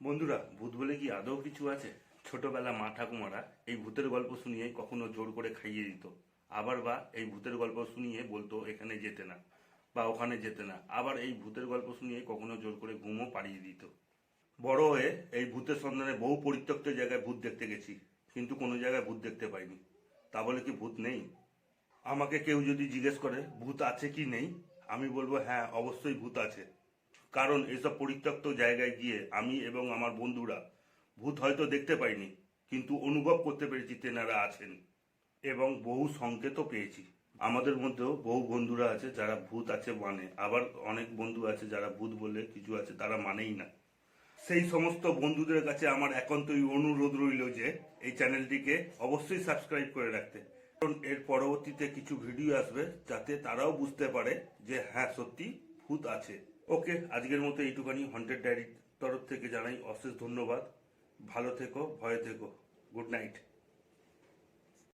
বন্ধুরা, ভূত বলে কি আদৌ কিছু আছে? ছোটবেলা মা ঠাকুমারা এই ভূতের গল্প শুনিয়ে কখনো জোর করে খাইয়ে দিত। আবার বা এই ভূতের গল্প শুনিয়ে বলতো, এখানে যেতে না বা, ওখানে যেতে না আবার এই ভূতের গল্প শুনিয়ে কখনো জোর করে ঘুমও পাড়িয়ে দিত। বড় হয়ে এই ভূতের সন্ধানে বহু পরিত্যক্ত জায়গায় ভূত দেখতে গেছি, কিন্তু কোনো জায়গায় ভূত দেখতে পাইনি। তা বলে কি ভূত নেই? আমাকে কেউ যদি জিজ্ঞেস করে, ভূত আছে কি নেই? আমি বলব হ্যাঁ অবশ্যই ভূত আছে। কারণ এসব পরিত্যক্ত জায়গায় গিয়ে আমি এবং আমার বন্ধুরা ভূত হয়তো দেখতে পাইনি, কিন্তু অনুভব করতে পেরেছি তেনারা আছেন এবং বহু সংকেতও পেয়েছি। আমাদের মধ্যেও বহু বন্ধুরা আছে যারা ভূত আছে মানে আবার অনেক বন্ধু আছে যারা ভূত বলে কিছু আছে তারা মানেই না। সেই সমস্ত বন্ধুদের কাছে আমার একান্তই অনুরোধ রইল যে এই চ্যানেলটিকে অবশ্যই সাবস্ক্রাইব করে রাখতে। কারণ এর পরবর্তীতে কিছু ভিডিও আসবে যাতে তারাও বুঝতে পারে যে হ্যাঁ সত্যি ভূত আছে। ওকে, আজকের মতো এইটুখানি। হন্টেড ডায়েরির তরফ থেকে জানাই অশেষ ধন্যবাদ। ভালো থেকো, ভয়ে থেকো। Good night